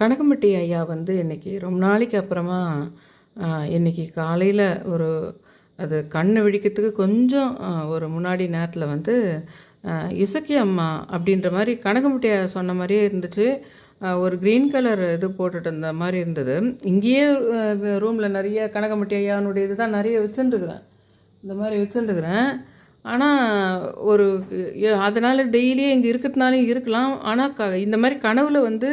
கனகம்பட்டி ஐயா வந்து இன்னைக்கு ரொம்ப நாளைக்கு அப்புறமா இன்றைக்கி இன்னைக்கு காலையில் ஒரு அது கண்ணு விழிக்கிறதுக்கு கொஞ்சம் ஒரு முன்னாடி நேரத்தில் வந்து இசக்கி அம்மா அப்படின்ற மாதிரி கனகம்பட்டி ஐயா சொன்ன மாதிரியே இருந்துச்சு. ஒரு க்ரீன் கலர் இது போட்டுட்டு இருந்த மாதிரி இருந்தது. இங்கேயே ரூமில் நிறைய கனகம்பட்டி ஐயானுடைய இது தான் நிறைய வச்சுருக்குறேன். இந்த மாதிரி வச்சுருக்குறேன். ஆனால் ஒரு அதனால் டெய்லியே இங்கே இருக்கிறதுனாலையும் இருக்கலாம். ஆனால் க இந்த மாதிரி கனவில் வந்து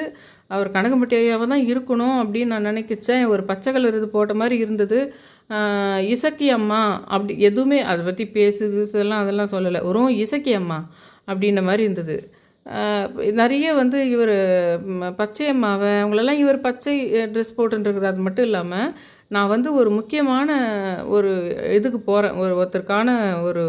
அவர் கனகம்பட்டி தான் இருக்கணும் அப்படின்னு நான் நினைக்கிச்சேன் ஒரு பச்சை கலர் இது போட்ட மாதிரி இருந்தது. இசக்கி அம்மா அப்படி எதுவுமே அதை பற்றி பேசு அதெல்லாம் சொல்லலை. வெறும் இசக்கி அம்மா அப்படின்ற மாதிரி இருந்தது. நிறைய வந்து இவர் பச்சை அம்மாவை அவங்களெல்லாம் இவர் பச்சை ட்ரெஸ் போட்டுருக்கிறது அது மட்டும் இல்லாமல் நான் வந்து ஒரு முக்கியமான ஒரு இதுக்கு போகிறேன் ஒரு ஒருத்தருக்கான ஒரு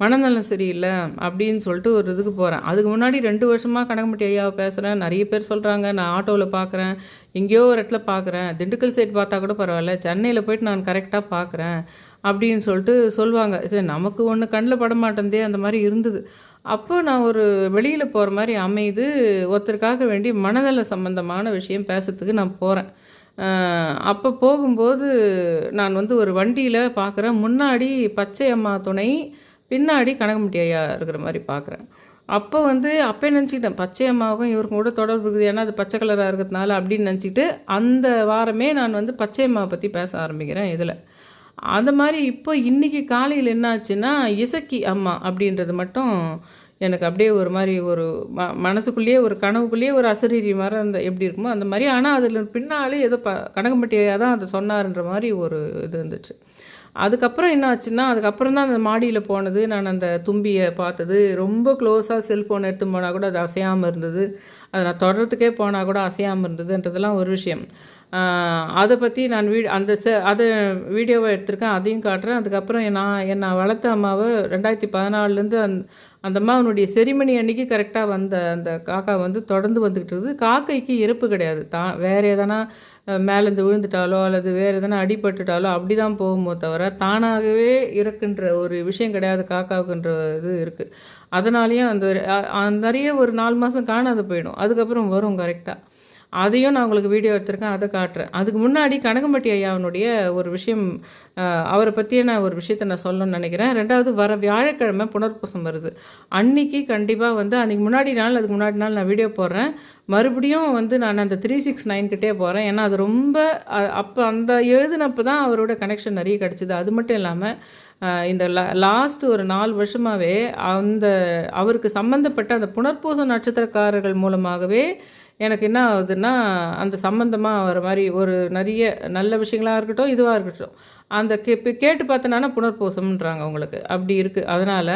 மனநலம் சரியில்லை அப்படின்னு சொல்லிட்டு ஒரு இதுக்கு போகிறேன் அதுக்கு முன்னாடி ரெண்டு வருஷமாக கனகம்பட்டி ஐயாவை பேசுகிறேன் நிறைய பேர் சொல்கிறாங்க நான் ஆட்டோவில் பார்க்குறேன் எங்கேயோ ஒரு இடத்துல பார்க்குறேன் திண்டுக்கல் சைடு பார்த்தா கூட பரவாயில்ல சென்னையில் போயிட்டு நான் கரெக்டாக பார்க்குறேன் அப்படின்னு சொல்லிட்டு சொல்லுவாங்க சரி நமக்கு ஒன்று கண்ணில் பட மாட்டேந்தே அந்த மாதிரி இருந்தது. அப்போ நான் ஒரு வெளியில் போகிற மாதிரி அமைது ஒருத்தருக்காக வேண்டி மனநல சம்பந்தமான விஷயம் பேசுறதுக்கு நான் போகிறேன் அப்போ போகும்போது நான் வந்து ஒரு வண்டியில் பார்க்குறேன் முன்னாடி பச்சை அம்மா துணை பின்னாடி கனகம்பட்டி ஐயா இருக்கிற மாதிரி பார்க்குறேன் அப்போ வந்து அப்போ நினச்சிக்கிட்டேன்? பச்சை அம்மாவுக்கும் இவருக்கும் கூட தொடர்பு இருக்குது. ஏன்னா அது பச்சை கலராக இருக்கிறதுனால அப்படின்னு நினச்சிட்டு அந்த வாரமே நான் வந்து பச்சை அம்மாவை பற்றி பேச ஆரம்பிக்கிறேன் இதில். அந்த மாதிரி இப்போ இன்னைக்கு காலையில் என்னாச்சுன்னா இசக்கி அம்மா அப்படின்றது மட்டும் எனக்கு அப்படியே ஒரு மாதிரி ஒரு ம மனசுக்குள்ளேயே ஒரு கனவுக்குள்ளேயே ஒரு அசரீரி மாதிரி அந்த எப்படி இருக்குமோ அந்த மாதிரி. ஆனால் அதில் பின்னாலே ஏதோ ப கனகம்பட்டியாக தான் அதை சொன்னார்ன்ற மாதிரி ஒரு இது இருந்துச்சு. அதுக்கப்புறம் என்ன ஆச்சுன்னா அதுக்கப்புறம் தான் அந்த மாடியில் போனது. நான் அந்த தும்பியை பார்த்தது. ரொம்ப க்ளோஸாக செல்ஃபோன் எடுத்து போனால் கூட அது அசையாமல் இருந்தது. அதை நான் தொடரத்துக்கே போனால் கூட அசையாமல் இருந்ததுன்றதெல்லாம் ஒரு விஷயம். அதை பற்றி நான் வீ அந்த செ அதை வீடியோவை எடுத்திருக்கேன் அதையும் காட்டுறேன். அதுக்கப்புறம் நான் என்னை வளர்த்த அம்மாவை ரெண்டாயிரத்தி பதினாலுலேருந்து அந் அந்த அம்மாவனுடைய செரிமனி அன்னைக்கு கரெக்டாக வந்த அந்த காக்கா வந்து தொடர்ந்து வந்துக்கிட்டு இருக்குது. காக்கைக்கு இறப்பு கிடையாது. தான் வேறு எதனா மேலேருந்து விழுந்துட்டாலோ அல்லது வேறு எதனா அடிபட்டுட்டாலோ அப்படி தான் போகுமோ தவிர தானாகவே இறக்குன்ற ஒரு விஷயம் கிடையாது. காக்காவுக்குன்ற இது இருக்குது அதனாலேயும் அந்த நிறைய ஒரு நாலு மாதம் காணாது போயிடும். அதுக்கப்புறம் வரும் கரெக்டாக அதையும் நான் உங்களுக்கு வீடியோ எடுத்திருக்கேன் அதை காட்டுறேன். அதுக்கு முன்னாடி கனகம்பட்டி ஐயாவினுடைய ஒரு விஷயம் அவரை பற்றிய நான் ஒரு விஷயத்தை நான் சொல்லணும்னு நினைக்கிறேன். ரெண்டாவது வர வியாழக்கிழமை புனர்பூசம் வருது. அன்னைக்கு கண்டிப்பாக வந்து அன்றைக்கி முன்னாடி நாள் அதுக்கு முன்னாடி நாள் நான் வீடியோ போடுறேன். மறுபடியும் வந்து நான் அந்த த்ரீ சிக்ஸ் நைன்கிட்டே போகிறேன் ஏன்னா அது ரொம்ப அப்போ அந்த எழுதினப்போ தான் அவரோட கனெக்ஷன் நிறைய கிடச்சிது. அது மட்டும் இல்லாமல் இந்த லாஸ்ட் ஒரு நாலு வருஷமாகவே அந்த அவருக்கு சம்மந்தப்பட்ட அந்த புனர்பூச நட்சத்திரக்காரர்கள் மூலமாகவே எனக்கு என்ன ஆகுதுன்னா அந்த சம்மந்தமாக வர மாதிரி ஒரு நிறைய நல்ல விஷயங்களாக இருக்கட்டும் இதுவாக இருக்கட்டும். அந்த கே இப்போ கேட்டு பார்த்தனானா புனர்பூசம்ன்றாங்க உங்களுக்கு. அப்படி இருக்குது அதனால்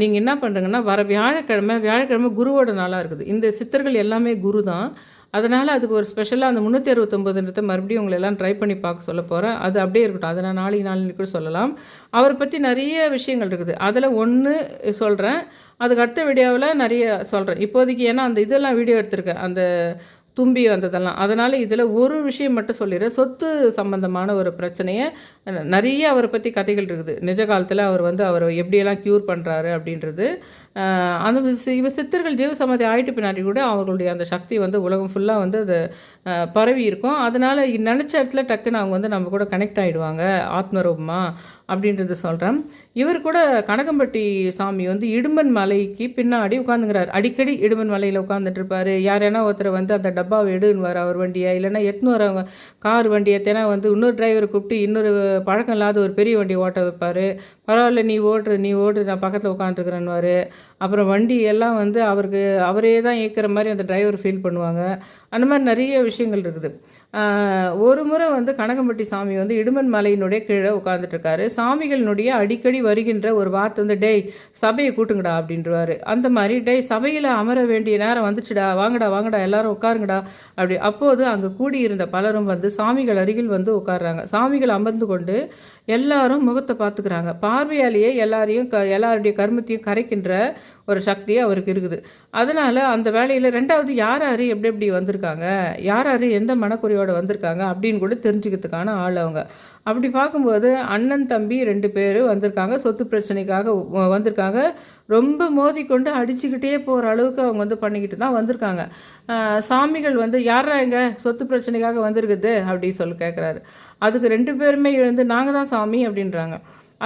நீங்கள் என்ன பண்ணுறீங்கன்னா வர வியாழக்கிழமை வியாழக்கிழமை குருவோட நாளாக இருக்குது. இந்த சித்தர்கள் எல்லாமே குரு தான் அதனால் அதுக்கு ஒரு ஸ்பெஷலாக அந்த முந்நூற்றி அறுபத்தொம்போதுன்றத மறுபடியும் உங்களை எல்லாம் ட்ரை பண்ணி பார்க்க சொல்ல போகிறேன் அது அப்படியே இருக்கட்டும். அதை நான் நாளைக்கு நாளைக்கு கூட சொல்லலாம். அவரை பற்றி நிறைய விஷயங்கள் இருக்குது. அதில் ஒன்று சொல்கிறேன் அதுக்கு அடுத்த வீடியோவில் நிறைய சொல்கிறேன் இப்போதைக்கு ஏன்னா அந்த இதெல்லாம் வீடியோ எடுத்திருக்கேன். அந்த தும்பி வந்ததெல்லாம். அதனால் இதில் ஒரு விஷயம் மட்டும் சொல்லிடுறேன். சொத்து சம்பந்தமான ஒரு பிரச்சனையை நிறைய அவரை பற்றி கதைகள் இருக்குது. நிஜ காலத்தில் அவர் வந்து அவரை எப்படியெல்லாம் க்யூர் பண்ணுறாரு அப்படின்றது. அந்த இவ சித்தர்கள் ஜீவசமாதி ஆயிட்டு பின்னாடி கூட அவர்களுடைய அந்த சக்தி வந்து உலகம் ஃபுல்லாக வந்து அது பரவி இருக்கும் அதனால் நினச்ச இடத்துல டக்குன்னு அவங்க வந்து நம்ம கூட கனெக்ட் ஆகிடுவாங்க ஆத்மரூபமாக அப்படின்றத சொல்கிறேன் இவர் கூட கனகம்பட்டி சாமி வந்து இடுமன் மலைக்கு பின்னாடி உட்காந்துங்கிறார் அடிக்கடி இடுமன் மலையில் உட்காந்துட்டு இருப்பாரு யாரேனா ஒருத்தர் வந்து அந்த டப்பாவை எடுன்னுவார் அவர் வண்டியை இல்லைன்னா எத்தனை வரவங்க கார் வண்டியை தேனா வந்து இன்னொரு டிரைவரை கூப்பிட்டு இன்னொரு பழக்கம் இல்லாத ஒரு பெரிய வண்டியை ஓட்ட வைப்பார். பரவாயில்ல நீ ஓட்டுற நீ ஓட்டு நான் பக்கத்தில் உட்காந்துருக்குறேன்னுவார் அப்புறம் வண்டி எல்லாம் வந்து அவருக்கு அவரே தான் இயக்கிற மாதிரி அந்த டிரைவர் ஃபீல் பண்ணுவாங்க. அந்த மாதிரி நிறைய விஷயங்கள் இருக்குது. ஒரு முறை வந்து கனகம்பட்டி சாமி வந்து இடுமன் மலையினுடைய கீழே உட்கார்ந்துட்டு இருக்காரு சாமிகளினுடைய அடிக்கடி வருகின்ற ஒரு வார்த்தை வந்து டேய் சபையை கூட்டுங்கடா அப்படின்றவாரு. அந்த மாதிரி டேய் சபையில் அமர வேண்டிய நேரம் வந்துச்சுடா வாங்கடா வாங்கடா எல்லாரும் உட்காருங்கடா அப்படி. அப்போது அங்கே கூடியிருந்த பலரும் வந்து சாமிகள் அருகில் வந்து உட்காடுறாங்க சாமிகள் அமர்ந்து கொண்டு எல்லாரும் முகத்தை பார்த்துக்கிறாங்க. பார்வையாலேயே எல்லாரையும் க எல்லாருடைய கர்மத்தையும் கரைக்கின்ற ஒரு சக்தி அவருக்கு இருக்குது. அதனால் அந்த வேலையில் ரெண்டாவது யார் யார் எப்படி எப்படி வந்திருக்காங்க? யார் யார் எந்த மனக்குறையோடு வந்திருக்காங்க அப்படின்னு கூட தெரிஞ்சுக்கிறதுக்கான ஆள் அவங்க. அப்படி பார்க்கும்போது அண்ணன் தம்பி ரெண்டு பேர் வந்திருக்காங்க. சொத்து பிரச்சனைக்காக வந்திருக்காங்க. ரொம்ப மோதிக்கொண்டு அடிச்சுக்கிட்டே போகிற அளவுக்கு அவங்க வந்து பண்ணிக்கிட்டு தான் வந்திருக்காங்க. சாமிகள் வந்து யாரா எங்க சொத்து பிரச்சனைக்காக வந்திருக்குது. அப்படின்னு சொல்லி கேட்குறாரு அதுக்கு ரெண்டு பேருமே எழுந்து நாங்கள் தான் சாமி அப்படின்றாங்க.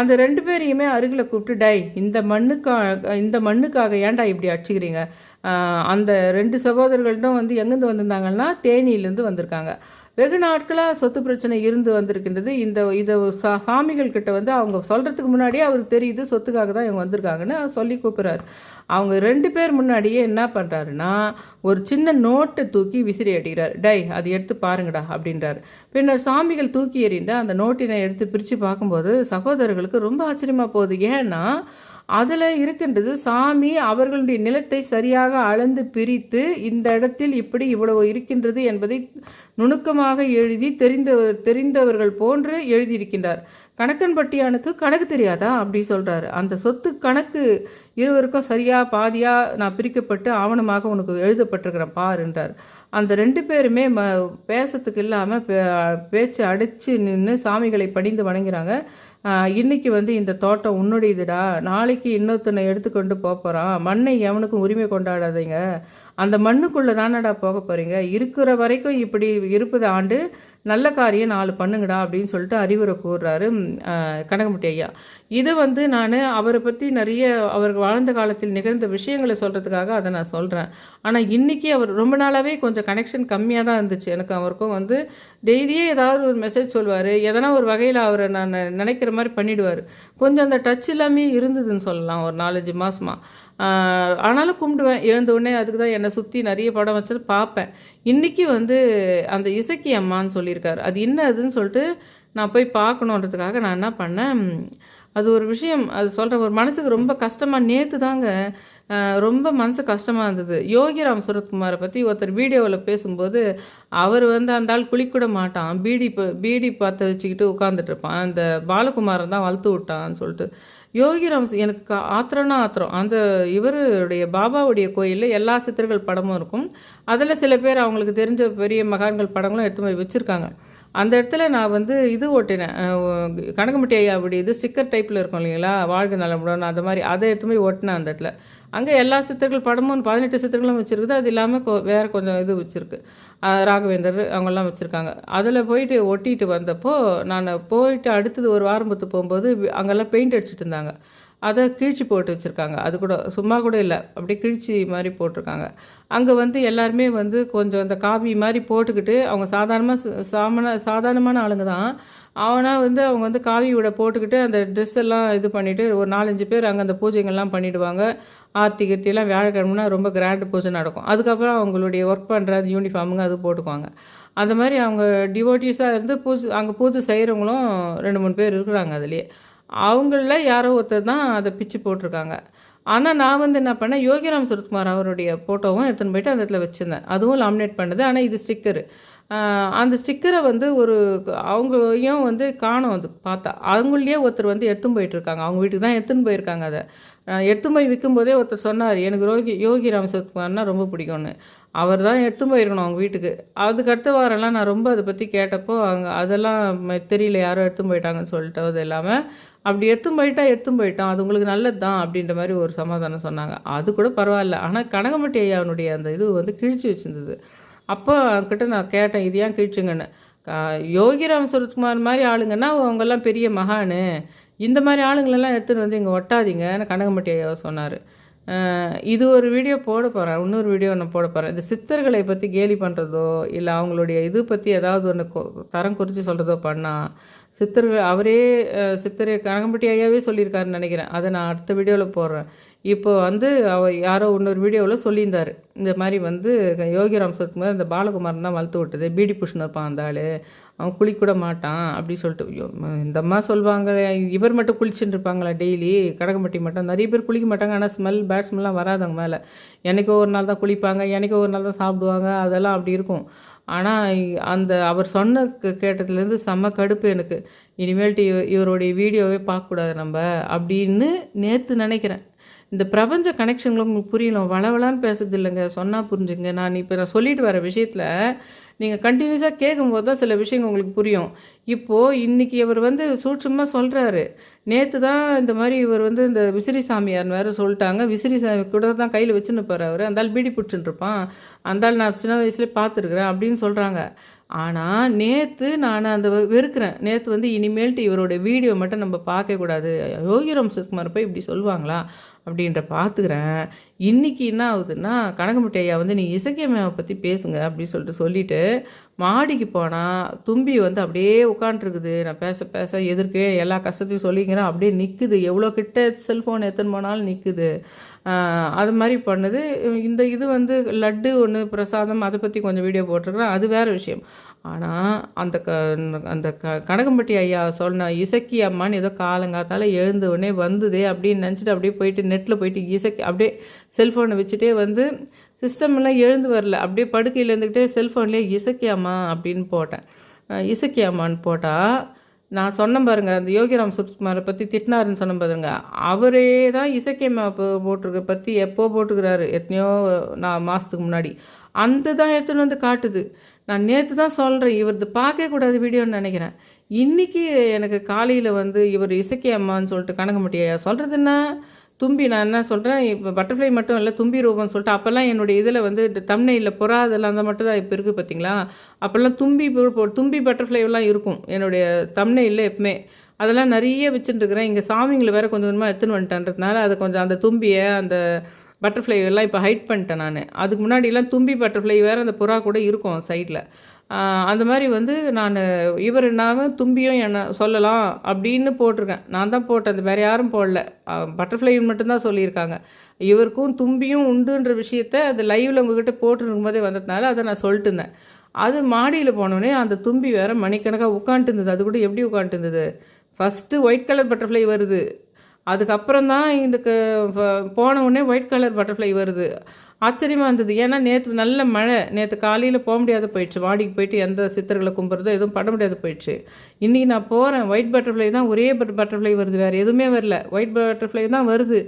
அந்த ரெண்டு பேரையுமே அருகில் கூப்பிட்டு டை இந்த மண்ணுக்காக இந்த மண்ணுக்காக ஏன்டா இப்படி அடிச்சுக்கிறீங்க? அந்த ரெண்டு சகோதரர்கள்ட்டும் வந்து எங்கேருந்து வந்திருந்தாங்கன்னா தேனியிலேருந்து வந்திருக்காங்க. வெகு நாட்களாக சொத்து பிரச்சனை இருந்து வந்திருக்கின்றது. இந்த இதை சா சாமிகள் கிட்ட வந்து அவங்க சொல்கிறதுக்கு முன்னாடியே அவருக்கு தெரியுது சொத்துக்காக தான் இவங்க வந்திருக்காங்கன்னு சொல்லி கூப்பிட்றாரு. அவங்க ரெண்டு பேர் முன்னாடியே என்ன பண்ணுறாருன்னா ஒரு சின்ன நோட்டை தூக்கி விசிறி அடிக்கிறார். டை அது எடுத்து பாருங்கடா அப்படின்றாரு. பின்னர் சாமிகள் தூக்கி எறிந்த அந்த நோட்டினை எடுத்து பிரித்து பார்க்கும்போது சகோதரர்களுக்கு ரொம்ப ஆச்சரியமாக போகுது. ஏன்னா அதில் இருக்கின்றது சாமி அவர்களுடைய நிலத்தை சரியாக அளந்து பிரித்து இந்த இடத்தில் இப்படி இவ்வளவு இருக்கின்றது என்பதை நுணுக்கமாக எழுதி தெரிந்த தெரிந்தவர்கள் போன்று எழுதியிருக்கின்றார். கணக்கன்பட்டியானுக்கு கணக்கு தெரியாதா? அப்படி சொல்கிறாரு அந்த சொத்து கணக்கு இருவருக்கும் சரியாக பாதியாக நான் பிரிக்கப்பட்டு ஆவணமாக உனக்கு எழுதப்பட்டிருக்கிறேன் பாருன்றார் அந்த ரெண்டு பேருமே ம பேசத்துக்கு இல்லாமல் பேச்சு அடைச்சு நின்று சாமிகளை படிந்து வணங்குறாங்க. இன்னைக்கு வந்து இந்த தோட்டம் உன்னுடையதுடா. நாளைக்கு இன்னொருத்தனை எடுத்துக்கொண்டு போக போகிறான் மண்ணை எவனுக்கும் உரிமை கொண்டாடாதீங்க. அந்த மண்ணுக்குள்ளே தானடா போக போகிறீங்க இருக்கிற வரைக்கும் இப்படி இருப்பது ஆண்டு நல்ல காரியம் நாலு பண்ணுங்கடா அப்படின்னு சொல்லிட்டு அறிவுரை கூறுறாரு கனகமுட்டி ஐயா. இது வந்து நான் அவரை பற்றி நிறைய அவர் வாழ்ந்த காலத்தில் நிகழ்ந்த விஷயங்களை சொல்கிறதுக்காக அதை நான் சொல்கிறேன் ஆனால் இன்றைக்கி அவர் ரொம்ப நாளாகவே கொஞ்சம் கனெக்ஷன் கம்மியாக தான் இருந்துச்சு. எனக்கு அவருக்கும் வந்து டெய்லியே ஏதாவது ஒரு மெசேஜ் சொல்வார். எதனா ஒரு வகையில் அவரை நான் நினைக்கிற மாதிரி பண்ணிவிடுவார் கொஞ்சம் அந்த டச் எல்லாமே இருந்ததுன்னு சொல்லலாம். ஒரு நாலஞ்சு மாதமாக ஆனாலும் கும்பிடுவேன். எழுந்த உடனே அதுக்கு தான் என்னை சுற்றி நிறைய படம் வச்சது பார்ப்பேன். இன்றைக்கி வந்து அந்த இசக்கி அம்மான்னு சொல்லியிருக்காரு. அது என்ன அதுன்னு சொல்லிட்டு நான் போய் பார்க்கணுன்றதுக்காக நான் என்ன பண்ணேன்? அது ஒரு விஷயம் அது சொல்கிற ஒரு மனசுக்கு ரொம்ப கஷ்டமாக நேற்று தாங்க ரொம்ப மனசு கஷ்டமாக இருந்தது. யோகிராம் சுரத்குமாரை பற்றி ஒருத்தர் வீடியோவில் பேசும்போது அவர் வந்து அந்த ஆள் குளிக்கூட மாட்டான். பீடி பீடி பார்த்து வச்சுக்கிட்டு உட்காந்துட்டு இருப்பான். அந்த பாலகுமாரன் தான் வளர்த்து விட்டான்னு சொல்லிட்டு. யோகிராம் எனக்கு ஆத்திரம்னா ஆத்திரம். அந்த இவருடைய பாபாவுடைய கோயிலில் எல்லா சித்தர்கள் படமும் இருக்கும். அதில் சில பேர் அவங்களுக்கு தெரிஞ்ச பெரிய மகான்கள் படங்களும் எடுத்து போய் வச்சுருக்காங்க. அந்த இடத்துல நான் வந்து இது ஓட்டினேன். அஹ் ஐயா அப்படி இது ஸ்டிக்கர் டைப்பில் இருக்கும் இல்லைங்களா? வாழ்க நலமுடன் அந்த மாதிரி அதை எடுத்து போய் ஓட்டினேன் அந்த இடத்துல. அங்கே எல்லா சித்தர்கள் படமும் பதினெட்டு சித்தர்களும் வச்சுருக்குது. அது இல்லாமல் கொ வேறு கொஞ்சம் இது வச்சுருக்கு. ராகவேந்தர் அவங்கெல்லாம் வச்சுருக்காங்க. அதில் போயிட்டு ஒட்டிட்டு வந்தப்போ நான் போயிட்டு அடுத்தது ஒரு வாரம்பத்து போகும்போது அங்கெல்லாம் பெயிண்ட் அடிச்சிட்டு இருந்தாங்க. அதை கிழிச்சு போட்டு வச்சுருக்காங்க. அது கூட சும்மா கூட இல்லை. அப்படியே கிழிச்சி மாதிரி போட்டிருக்காங்க. அங்கே வந்து எல்லாருமே வந்து கொஞ்சம் இந்த காபி மாதிரி போட்டுக்கிட்டு அவங்க சாதாரணமாக சாமன சாதாரணமான ஆளுங்க தான். ஆனால் வந்து அவங்க வந்து காவி விட போட்டுக்கிட்டு அந்த ட்ரெஸ் எல்லாம் இது பண்ணிவிட்டு ஒரு நாலஞ்சு பேர் அங்கே அந்த பூஜைகள்லாம் பண்ணிவிடுவாங்க ஆர்த்தி கீர்த்தியெல்லாம் வியாழக்கிழமைனா ரொம்ப கிராண்டு பூஜை நடக்கும். அதுக்கப்புறம் அவங்களுடைய ஒர்க் பண்ணுற யூனிஃபார்முங்க அது போட்டுக்குவாங்க. அந்த மாதிரி அவங்க டிவோட்டிஸாக இருந்து பூஜை அங்கே பூஜை செய்கிறவங்களும் ரெண்டு மூணு பேர் இருக்கிறாங்க அதுலேயே. அவங்களில் யாரோ ஒருத்தர் தான் அதை பிச்சு போட்டிருக்காங்க. ஆனால் நான் வந்து என்ன பண்ணேன் யோகிராம் சுரத்குமார் அவருடைய ஃபோட்டோவும் எடுத்துன்னு போயிட்டு அந்த இடத்துல வச்சுருந்தேன். அதுவும் லாமினேட் பண்ணுது ஆனால் இது ஸ்டிக்கரு அந்த ஸ்டிக்கரை வந்து ஒரு அவங்களையும் வந்து காணும் அது பார்த்தா. அவங்களையே ஒருத்தர் வந்து எடுத்துன்னு போயிட்டுருக்காங்க அவங்க வீட்டுக்கு தான் எடுத்துன்னு போயிருக்காங்க அதை. எடுத்துன்னு போய் விற்கும்போதே ஒருத்தர் சொன்னார் எனக்கு ரோகி யோகி ராம் சுரத்குமார்னா ரொம்ப பிடிக்கும்னு. அவர் தான் எடுத்துன்னு போயிருக்கணும் அவங்க வீட்டுக்கு. அதுக்கு அடுத்த வாரம்லாம் நான் ரொம்ப அதை பற்றி கேட்டப்போ அவங்க அதெல்லாம் ம- தெரியல யாரும் எடுத்துன்னு போயிட்டாங்கன்னு சொல்லிட்டு அது இல்லாமல் அப்படி எடுத்தும் போயிட்டா எடுத்தும் போயிட்டான் அது உங்களுக்கு நல்லது தான் அப்படின்ற மாதிரி ஒரு சமாதானம் சொன்னாங்க. அது கூட பரவாயில்ல. ஆனால் கனகமட்டி ஐயாவுடைய அந்த இது வந்து கிழிச்சு வச்சிருந்தது. அப்போ அவங்ககிட்ட நான் கேட்டேன் இது ஏன் கிழிச்சுங்கன்னு? யோகிராம் சுரத்குமார் மாதிரி ஆளுங்கன்னா அவங்கெல்லாம் பெரிய மகானு. இந்த மாதிரி ஆளுங்களெல்லாம் எடுத்துகிட்டு வந்து இங்கே ஒட்டாதீங்கன்னு கனகமட்டி ஐயா சொன்னார். இது ஒரு வீடியோ போட போகிறேன் இன்னொரு வீடியோ நான் போட போகிறேன் இந்த சித்தர்களை பற்றி கேலி பண்ணுறதோ இல்லை அவங்களுடைய இது பற்றி ஏதாவது ஒன்று தரம் குறித்து சொல்கிறதோ பண்ணால் சித்தர்கள் அவரே அஹ், சித்தர் கனகம்பட்டி ஐயாவே சொல்லியிருக்காருன்னு நினைக்கிறேன். அதை நான் அடுத்த வீடியோவில் போடுறேன். இப்போ வந்து அவர் யாரோ இன்னொரு வீடியோவில் சொல்லியிருந்தார். இந்த மாதிரி வந்து யோகிராம் சத்குமார் இந்த பாலகுமாரன் தான் வளர்த்து விட்டது. பீடி புஷ்னு இருப்பான் அந்த ஆள். அவன் குளிக்க கூட மாட்டான் அப்படி சொல்லிட்டு. இந்த அம்மா சொல்லுவாங்க இவர் மட்டும் குளிச்சுட்டு இருப்பாங்களா டெய்லி? கடகம்பட்டி மட்டும். நிறைய பேர் குளிக்க மாட்டாங்க. ஆனால் ஸ்மெல் பேட் ஸ்மெல்லாம் வராதவங்க மேலே. என்னைக்கோ ஒரு நாள் தான் குளிப்பாங்க. என்னைக்கோ ஒரு நாள் தான் சாப்பிடுவாங்க. அதெல்லாம் அப்படி இருக்கும். ஆனால் அந்த அவர் சொன்ன கேட்டதுலேருந்து செம்ம கடுப்பு எனக்கு. இனிமேல்ட்டு இவ- இவருடைய வீடியோவே பார்க்கக்கூடாது நம்ம அப்படின்னு நேற்று நினைக்கிறேன். இந்த பிரபஞ்ச கனெக்ஷன்களும் உங்களுக்கு புரியலாம் வளவலான்னு பேசுறது இல்லைங்க. சொன்னால் புரிஞ்சுங்க. நான் இப்போ நான் சொல்லிட்டு வர விஷயத்தில் நீங்கள் கண்டினியூஸாக கேட்கும்போது தான் சில விஷயங்கள் உங்களுக்கு புரியும். இப்போது இன்றைக்கி இவர் வந்து சூட்சமாக சொல்கிறாரு நேற்று தான் இந்த மாதிரி இவர் வந்து இந்த விசிறி சாமியார்னு வேறு சொல்லிட்டாங்க. விசிறி சாமி கூட தான் கையில் வச்சுன்னு போகிறார் அவர். அந்த பீடி பிடிச்சின்னு இருப்பான். அந்த நான் சின்ன வயசுலேயே பார்த்துருக்குறேன் அப்படின்னு சொல்கிறாங்க ஆனால் நேற்று நான் அந்த வெ- வெறுக்கிறேன். நேற்று வந்து இனிமேல்ட்டு இவரோட வீடியோ மட்டும் நம்ம பார்க்கக்கூடாது யோகிராம் சுகுமார் போய் இப்படி சொல்லுவாங்களா? அப்படின்ற பார்த்துக்கிறேன். இன்னைக்கு என்ன ஆகுதுன்னா கனகமுட்டி ஐயா வந்து நீ இசைக்கியம்மாவை பற்றி பேசுங்க அப்படின்னு சொல்லிட்டு சொல்லிட்டு மாடிக்கு போனால் தும்பி வந்து அப்படியே உட்காண்ட்ருக்குது நான் பேச பேச எதிர்க்கே எல்லா கஷ்டத்தையும் சொல்லிக்கிறேன். அப்படியே நிற்குது எவ்வளோ கிட்ட செல்ஃபோன் எடுத்துன்னு போனாலும் நிற்குது அது மாதிரி பண்ணுது. இந்த இது வந்து லட்டு ஒன்று பிரசாதம் அதை பற்றி கொஞ்சம் வீடியோ போட்டிருக்கிறேன். அது வேறு விஷயம். ஆனால் அந்த க அந்த க கனகம்பட்டி ஐயா சொன்ன இசக்கி அம்மான்னு ஏதோ காலங்காத்தால் எழுந்த உடனே வந்ததே அப்படின்னு நினச்சிட்டு அப்படியே போயிட்டு நெட்டில் போயிட்டு இசக்கி அப்படியே செல்ஃபோனை வச்சுட்டே வந்து சிஸ்டம்லாம் எழுந்து வரல. அப்படியே படுக்கையில் இருந்துக்கிட்டே செல்ஃபோன்லேயே இசக்கி அம்மா அப்படின்னு போட்டேன். இசக்கி அம்மான்னு போட்டால் நான் சொன்ன பாருங்க அந்த யோகிராம் சுத்குமாரை பற்றி திட்டினாருன்னு சொன்ன பாருங்க. அவரே தான் இசக்கியம்மா போட்டிருக்க பற்றி எப்போ போட்டுக்கிறாரு? எத்தனையோ நான் மாதத்துக்கு முன்னாடி. அந்த தான் எடுத்துன்னு வந்து காட்டுது. நான் நேற்று தான் சொல்கிறேன் இவரது பார்க்கவே கூடாது வீடியோன்னு நினைக்கிறேன். இன்றைக்கி எனக்கு காலையில் வந்து இவர் இசக்கி அம்மான்னு சொல்லிட்டு கணக்க ஐயா சொல்கிறது என்ன? தும்பி நான் என்ன சொல்கிறேன் இப்போ பட்டர்ஃப்ளை மட்டும் இல்லை தும்பி ரூபம்னு சொல்லிட்டு அப்போல்லாம் என்னுடைய இதில் வந்து தம்னையில் புறா அதெல்லாம் அந்த மட்டும் தான் இப்போ இருக்குது பார்த்தீங்களா அப்போல்லாம் தும்பி தும்பி பட்டர்ஃப்ளைலாம் இருக்கும் என்னுடைய தம்னையில் எப்பவுமே. அதெல்லாம் நிறைய வச்சுட்டுருக்குறேன் இங்கே சாமிங்களை வேறு கொஞ்சம் கொஞ்சமாக எடுத்துன்னு வந்துட்டேன்றதுனால அதை கொஞ்சம் அந்த தும்பியை அந்த பட்டர்ஃப்ளை எல்லாம் இப்போ ஹைட் பண்ணிட்டேன் நான். அதுக்கு முன்னாடிலாம் தும்பி பட்டர்ஃப்ளை வேறு அந்த புறா கூட இருக்கும் சைடில் அந்த மாதிரி வந்து நான் இவர் நான் தும்பியும் என்ன சொல்லலாம் அப்படின்னு போட்டிருக்கேன். நான் தான் போட்டேன் வேறு யாரும் போடல. பட்டர்ஃப்ளைன்னு மட்டும்தான் சொல்லியிருக்காங்க. இவருக்கும் தும்பியும் உண்டுன்ற விஷயத்த அது லைவில் உங்ககிட்ட போட்டுருக்கும் போதே வந்ததுனால அதை நான் சொல்லிட்டு இருந்தேன். அது மாடியில் போனோடனே அந்த தும்பி வேறு மணிக்கணக்காக உட்காந்துட்டு இருந்தது அது கூட எப்படி உட்காந்துட்டு இருந்தது ஃபஸ்ட்டு ஒயிட் கலர் பட்டர்ஃப்ளை வருது. அதுக்கப்புறம் தான் இதுக்கு போன உடனே ஒயிட் கலர் பட்டர்ஃப்ளை வருது. ஆச்சரியமாக இருந்தது. ஏன்னா நேற்று நல்ல மழை. நேற்று காலையில் போக முடியாத போயிடுச்சு. வாடிக்கு போயிட்டு எந்த சித்தர்களை கும்புறதோ எதுவும் பண்ண முடியாது போயிடுச்சு. இன்றைக்கி நான் போகிறேன் ஒயிட் பட்டர்ஃப்ளை தான் ஒரே பட் பட்டர்ஃப்ளை வருது. வேறு எதுவுமே வரல. ஒயிட் பட்டர்ஃப்ளை தான் வருது.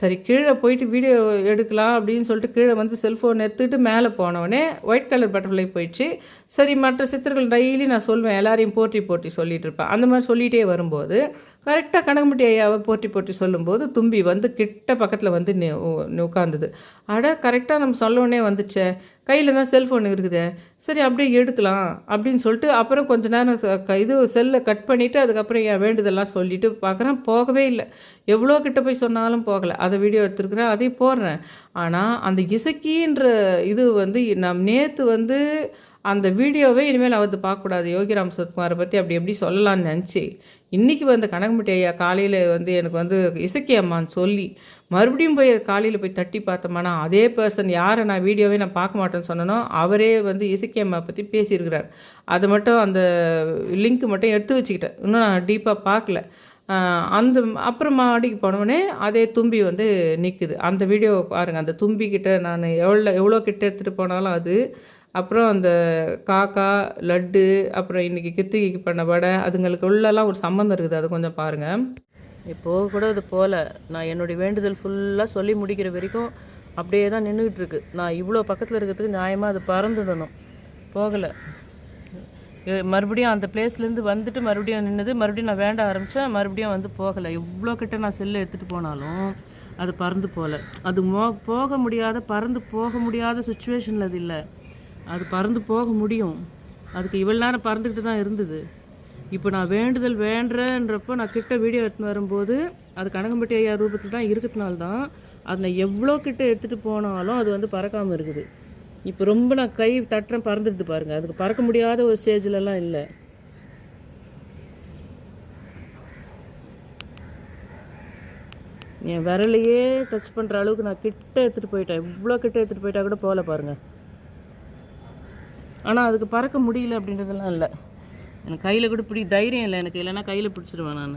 சரி கீழே போயிட்டு வீடியோ எடுக்கலாம் அப்படின்னு சொல்லிட்டு கீழே வந்து செல்ஃபோன் எடுத்துகிட்டு மேலே போனவொடனே ஒயிட் கலர் பட்டர்ஃப்ளை போயிடுச்சு. சரி மற்ற சித்தர்கள் டெய்லி நான் சொல்வேன். எல்லாரையும் போட்டி போட்டி சொல்லிகிட்டு இருப்பேன். அந்த மாதிரி சொல்லிகிட்டே வரும்போது கரெக்டாக கனகம்பட்டி ஐயாவை போட்டி போட்டி சொல்லும்போது தும்பி வந்து கிட்ட பக்கத்தில் வந்து உட்காந்துது அட கரெக்டாக நம்ம சொல்லவுடனே வந்துச்சே. கையில் தான் செல்ஃபோன் இருக்குது. சரி அப்படியே எடுக்கலாம் அப்படின்னு சொல்லிட்டு அப்புறம் கொஞ்ச நேரம் க- இது செல்லை கட் பண்ணிவிட்டு அதுக்கப்புறம் என் வேண்டுதெல்லாம் சொல்லிவிட்டு பார்க்குறேன். போகவே இல்லை. எவ்வளோ கிட்ட போய் சொன்னாலும் போகலை. அதை வீடியோ எடுத்துருக்குறேன் அதையும் போடுறேன். ஆனால் அந்த இசக்கின்ற இது வந்து நம் நேற்று வந்து அந்த வீடியோவே இனிமேல் அவர் பார்க்கக்கூடாது. யோகிராம் சுத்குமாரை பற்றி அப்படி எப்படி சொல்லலாம்னு நினச்சி. இன்றைக்கி வந்து கனகமட்டி ஐயா காலையில் வந்து எனக்கு வந்து இசக்கி அம்மான்னு சொல்லி மறுபடியும் போய் காலையில் போய் தட்டி பார்த்தோம்னா அதே பர்சன் யாரை நான் வீடியோவே நான் பார்க்க மாட்டேன்னு சொன்னனோ அவரே வந்து இசக்கி அம்மா பற்றி பேசியிருக்கிறார். அது மட்டும் அந்த லிங்க் மட்டும் எடுத்து வச்சுக்கிட்டேன். இன்னும் நான் டீப்பாக பார்க்கல. அந்த அப்புறம் மாடிக்கு போனோடனே அதே தும்பி வந்து நிற்குது அந்த வீடியோ பாருங்கள் அந்த தும்பிக்கிட்ட நான் எவ்வளோ எவ்வளோ கிட்ட எடுத்துகிட்டு போனாலும் அது அப்புறம் அந்த காக்கா லட்டு அப்புறம் இன்றைக்கி கித்திகைக்கு பண்ண வடை அதுங்களுக்கு உள்ளெல்லாம் ஒரு சம்மந்தம் இருக்குது. அது கொஞ்சம் பாருங்கள் இப்போது கூட அது போல். நான் என்னுடைய வேண்டுதல் ஃபுல்லாக சொல்லி முடிக்கிற வரைக்கும் அப்படியே தான் நின்றுக்கிட்டு இருக்கு. நான் இவ்வளோ பக்கத்தில் இருக்கிறதுக்கு நியாயமாக அது பறந்துடணும். போகலை. மறுபடியும் அந்த பிளேஸ்லேருந்து வந்துட்டு மறுபடியும் நின்னது. மறுபடியும் நான் வேண்ட ஆரம்பித்தேன் மறுபடியும் வந்து போகலை. எவ்வளோ கிட்ட நான் செல்லை எடுத்துகிட்டு போனாலும் அது பறந்து போகல அது மோ போக முடியாத பறந்து போக முடியாத சுச்சுவேஷனில் அது இல்லை. அது பறந்து போக முடியும். அதுக்கு இவ்வளோ நேரம் பறந்துக்கிட்டு தான் இருந்தது. இப்போ நான் வேண்டுதல் வேண்டுறேன்றப்போ நான் கிட்ட வீடியோ எடுத்துன்னு வரும்போது அது கனகம்பட்டி ஐயா ரூபத்தில் தான் இருக்கிறதுனால தான் அதை நான் எவ்வளோ கிட்ட எடுத்துகிட்டு போனாலும் அது வந்து பறக்காமல் இருக்குது. இப்போ ரொம்ப நான் கை தட்டுறேன் பறந்துடுது பாருங்கள் அதுக்கு பறக்க முடியாத ஒரு ஸ்டேஜ்லலாம் இல்லை. என் விரலையே டச் பண்ணுற அளவுக்கு நான் கிட்ட எடுத்துகிட்டு போயிட்டேன். இவ்வளோ கிட்ட எடுத்துகிட்டு போயிட்டா கூட போகல பாருங்கள் ஆனால் அதுக்கு பறக்க முடியல அப்படின்றதெல்லாம் இல்லை. எனக்கு கையில் கூட பிடி தைரியம் இல்லை. எனக்கு இல்லைன்னா கையில் பிடிச்சிருவேன் நான்.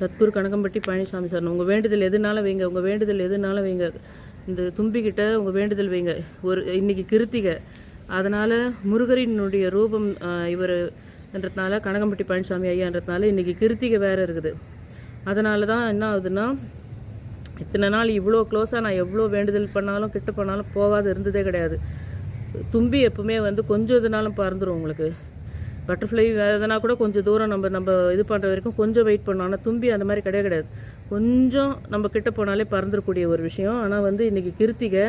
சத்குரு கனகம்பட்டி பழனிசாமி சார் உங்கள் வேண்டுதல் எதுனாலும் வைங்க? உங்கள் வேண்டுதல் எதுனாலும் வைங்க? இந்த தும்பிக்கிட்ட உங்கள் வேண்டுதல் வைங்க. ஒரு இன்னைக்கு கிருத்திகை. அதனால் முருகரினுடைய ரூபம் இவர் என்றதுனால கனகம்பட்டி பழனிசாமி ஐயான்றதுனால இன்றைக்கி கிருத்திகை வேறு இருக்குது. அதனால தான் என்ன ஆகுதுன்னா இத்தனை நாள் இவ்வளோ க்ளோஸாக நான் எவ்வளோ வேண்டுதல் பண்ணாலும் கிட்ட பண்ணாலும் போகாது இருந்ததே கிடையாது. தும்பி எப்பவுமே வந்து கொஞ்சம் இதுனாலும் பறந்துடும் உங்களுக்கு. பட்டர்ஃப்ளை எதனா கூட கொஞ்சம் தூரம் நம்ம நம்ம இது பண்ணுற வரைக்கும் கொஞ்சம் வெயிட் பண்ணோம். ஆனால் தும்பி அந்த மாதிரி கிடையாது கிடையாது. கொஞ்சம் நம்ம கிட்ட போனாலே பறந்துடக்கூடிய ஒரு விஷயம். ஆனால் வந்து இன்றைக்கி கிருத்திகை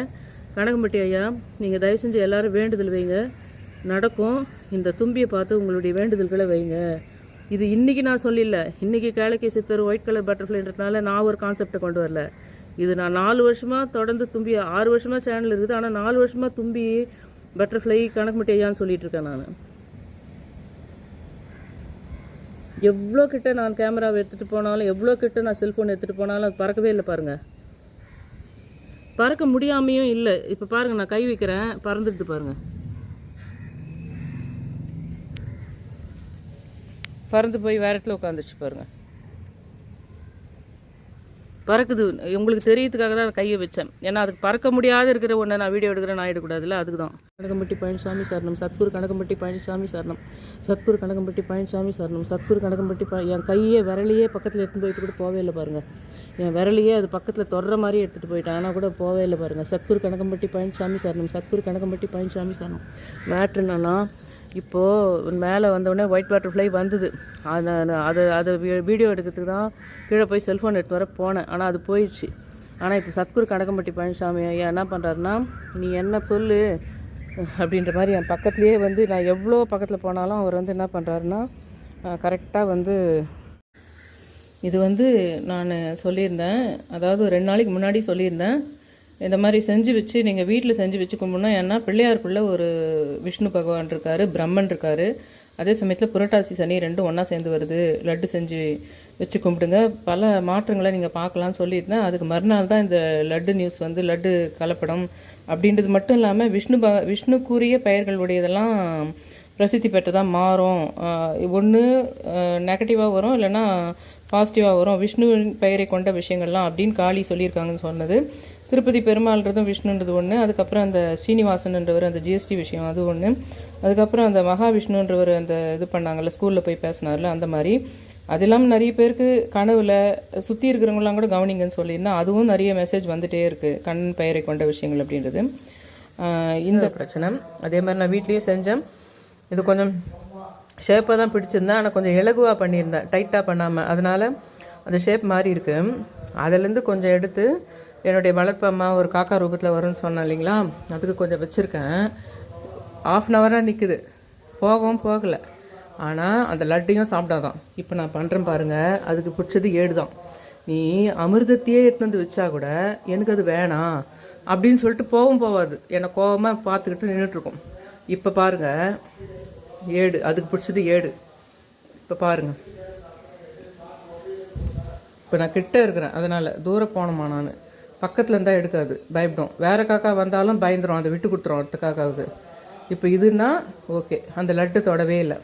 கனகம்பட்டி ஐயா நீங்கள் தயவு செஞ்சு எல்லோரும் வேண்டுதல் வைங்க. நடக்கும். இந்த தும்பியை பார்த்து உங்களுடைய வேண்டுதல்களை வைங்க. இது இன்றைக்கி நான் சொல்லிடல இன்றைக்கி கேளக்கை சித்தர் ஒயிட் கலர் பட்டர்ஃப்ளைன்றதுனால நான் ஒரு கான்செப்டை கொண்டு வரல. இது நான் நாலு வருஷமாக தொடர்ந்து தும்பி ஆறு வருஷமாக சேனல் இருக்குது. ஆனால் நாலு வருஷமாக தும்பி பட்டர்ஃப்ளை கணக்கு மிட்டையான்னு சொல்லிகிட்டு இருக்கேன் நான். எவ்வளோ கிட்ட நான் கேமராவை எடுத்துகிட்டு போனாலும் எவ்வளோ கிட்ட நான் செல்ஃபோன் எடுத்துகிட்டு போனாலும் அது பறக்கவே இல்லை பாருங்கள் பறக்க முடியாமையும் இல்லை. இப்போ பாருங்கள் நான் கை வைக்கிறேன் பறந்துட்டு பாருங்கள் பறந்து போய் வேற இடத்துல உட்காந்துச்சு பாருங்கள் பறக்குது. உங்களுக்கு தெரியறதுக்காக தான் கையை வச்சேன். ஏன்னா அதுக்கு பறக்க முடியாத இருக்கிற ஒன்றை நான் வீடியோ எடுக்கிறேன் நான் எடுக்கக்கூடாதுல்ல? அதுக்கு தான் கனகம்பட்டி பழனிசாமி சரணம். சத்குரு கனகம்பட்டி பழனிசாமி சரணம். சத்குரு கனகம்பட்டி பழனிசாமி சரணம். சத்குரு கனகம்பட்டி ப என் கையே விரலையே பக்கத்தில் எடுத்துன்னு போயிட்டு கூட போவே இல்லை பாருங்கள் என் விரலையே அது பக்கத்தில் தொடர மாதிரி எடுத்துகிட்டு போயிட்டேன். ஆனால் கூட போவே இல்லை பாருங்கள் சத்குரு கனகம்பட்டி பழனிசாமி சரணம். சத்குரு கனகம்பட்டி பழனிசாமி சரணம். மேட்ரு என்னன்னா இப்போது மேலே வந்தோடனே ஒயிட் பட்டர்ஃப்ளை வந்தது. அதை அதை அதை வீடியோ எடுக்கிறதுக்கு தான் கீழே போய் செல்ஃபோன் எடுத்து வர போனேன். ஆனால் அது போயிடுச்சு. ஆனால் இப்போ சத்குரு கனகம்பட்டி பழனிசாமி ஐயா என்ன பண்ணுறாருன்னா நீ என்ன சொல்லு? அப்படின்ற மாதிரி என் பக்கத்துலேயே வந்து நான் எவ்வளோ பக்கத்தில் போனாலும் அவர் வந்து என்ன பண்ணுறாருன்னா கரெக்டாக வந்து இது வந்து நான் சொல்லியிருந்தேன். அதாவது ரெண்டு நாளைக்கு முன்னாடி சொல்லியிருந்தேன். இந்த மாதிரி செஞ்சு வச்சு நீங்கள் வீட்டில் செஞ்சு வச்சு கும்பிடணும். ஏன்னா பிள்ளையாருக்குள்ளே ஒரு விஷ்ணு பகவான் இருக்கார் பிரம்மன் இருக்கார். அதே சமயத்தில் புரட்டாசி சனி ரெண்டும் ஒன்றா சேர்ந்து வருது. லட்டு செஞ்சு வச்சு கும்பிடுங்க. பல மாற்றங்களை நீங்கள் பார்க்கலாம்னு சொல்லியிருந்தேன். அதுக்கு மறுநாள் தான் இந்த லட்டு நியூஸ் வந்து லட்டு கலப்படம் அப்படின்றது மட்டும் இல்லாமல் விஷ்ணு ப விஷ்ணுக்குரிய பெயர்கள் உடையதெல்லாம் பிரசித்தி பெற்றதாக மாறும். ஒன்று நெகட்டிவாக வரும் இல்லைன்னா பாசிட்டிவாக வரும். விஷ்ணுவின் பெயரை கொண்ட விஷயங்கள்லாம் அப்படின்னு காளி சொல்லியிருக்காங்கன்னு சொன்னது. திருப்பதி பெருமாள்ன்றதும் விஷ்ணுன்றது ஒன்று அதுக்கப்புறம் அந்த ஸ்ரீனிவாசன்ன்றவர் அந்த ஜிஎஸ்டி விஷயம் அது ஒன்று அதுக்கப்புறம் அந்த மகாவிஷ்ணுன்றவர் அந்த இது பண்ணாங்கல்ல ஸ்கூலில் போய் பேசினார்ல அந்த மாதிரி. அது இல்லாமல் நிறைய பேருக்கு கனவுல சுற்றி இருக்கிறவங்களாம் கூட கவனிங்கன்னு சொல்லியிருந்தால் அதுவும் நிறைய மெசேஜ் வந்துட்டே இருக்குது கண் பெயரை கொண்ட விஷயங்கள் அப்படின்றது. இந்த பிரச்சனை. அதே மாதிரி நான் வீட்லேயும் செஞ்சேன். இது கொஞ்சம் ஷேப்பாக தான் பிடிச்சிருந்தேன். ஆனால் கொஞ்சம் இலகுவாக பண்ணியிருந்தேன். டைட்டாக பண்ணாமல் அதனால் அந்த ஷேப் மாறி இருக்கு அதுலேருந்து கொஞ்சம் எடுத்து என்னுடைய வளர்ப்பு அம்மா ஒரு காக்கா ரூபத்தில் வரும்னு சொன்னேன் இல்லைங்களா? அதுக்கு கொஞ்சம் வச்சுருக்கேன். ஆஃப் அன் ஹவராக நிற்குது போகவும் போகலை. ஆனால் அந்த லட்டையும் சாப்பிடாதான் இப்போ நான் பண்ணுறேன் பாருங்கள் அதுக்கு பிடிச்சது ஏடு தான் நீ அமிர்தத்தையே எடுத்து வந்து வச்சா கூட எனக்கு அது வேணாம் அப்படின்னு சொல்லிட்டு போகவும் போகாது என்னை கோவமாக பார்த்துக்கிட்டு நின்றுட்டுருக்கும் இப்போ பாருங்கள் ஏடு. அதுக்கு பிடிச்சது ஏடு. இப்போ பாருங்கள் இப்போ நான் கிட்ட இருக்கிறேன். அதனால் தூரம் போனோமா நான்? பக்கத்தில் இருந்தால் எடுக்காது. பயப்படும். வேறு காக்கா வந்தாலும் பயந்துரும். அதை விட்டு கொடுத்துரும் அடுத்த காக்காவுக்கு. இப்போ இதுன்னா ஓகே. அந்த லட்டு தொடவே இல்லை.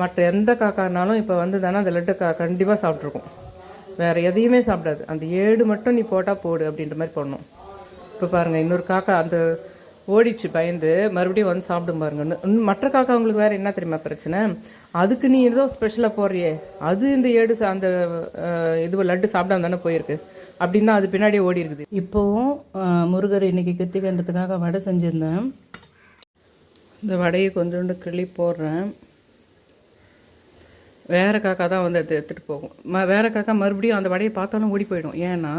மற்ற எந்த காக்கானாலும் இப்போ வந்து தானே அந்த லட்டு கா கண்டிப்பாக சாப்பிட்ருக்கும் வேறு எதையுமே சாப்பிடாது. அந்த ஏடு மட்டும் நீ போட்டால் போடு அப்படின்ற மாதிரி பண்ணணும் இப்போ பாருங்கள் இன்னொரு காக்கா அந்த ஓடிச்சு பயந்து மறுபடியும் வந்து சாப்பிடும் பாருங்க. இன்னும் இன்னும் மற்ற காக்கா உங்களுக்கு வேறு என்ன தெரியுமா பிரச்சனை? அதுக்கு நீ ஏதோ ஸ்பெஷலாக போடுறியே. அது இந்த ஏடு அந்த இது லட்டு சாப்பிடாம தானே போயிருக்கு. அப்படின்னா அது பின்னாடியே ஓடி இருக்குது. இப்போவும் முருகர் இன்னைக்கு கிருத்திகன்றதுக்காக வடை செஞ்சிருந்தேன். இந்த வடையை கொஞ்சோண்டு கிள்ளி போடுறேன். வேற காக்கா தான் வந்து எடுத்து எடுத்துகிட்டு போகும். ம வேற காக்கா மறுபடியும் அந்த வடையை பார்த்தாலும் ஓடி போயிடும். ஏன்னா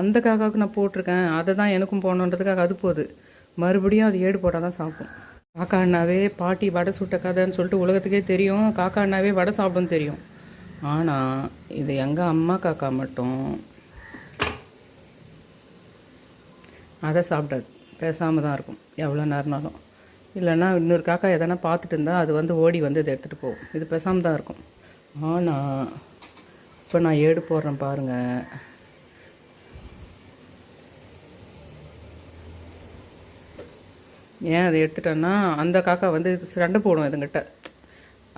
அந்த காக்காவுக்கு நான் போட்டிருக்கேன். அதை தான் எனக்கும் போகணுன்றதுக்காக அது போகுது. மறுபடியும் அது ஏடு போட்டால் தான் சாப்பிடும். காக்கா அண்ணாவே பாட்டி வடை சுட்ட கதைன்னு சொல்லிட்டு உலகத்துக்கே தெரியும். காக்கா அண்ணாவே வடை சாப்பிடும் தெரியும். ஆனால் இது எங்கள் அம்மா காக்கா மட்டும் அதை சாப்பிடாது பேசாமல் தான் இருக்கும். எவ்வளோ நேரம்னாலும். இல்லைன்னா இன்னொரு காக்கா எதனா பார்த்துட்டு இருந்தால் அது வந்து ஓடி வந்து இதை எடுத்துகிட்டு போகும். இது பேசாமல் தான் இருக்கும். ஆனால் இப்போ நான் ஏடு போடுறேன் பாருங்கள் ஏன் அதை எடுத்துட்டேன்னா அந்த காக்கா வந்து இது சண்டை போடும் இதுங்கிட்ட.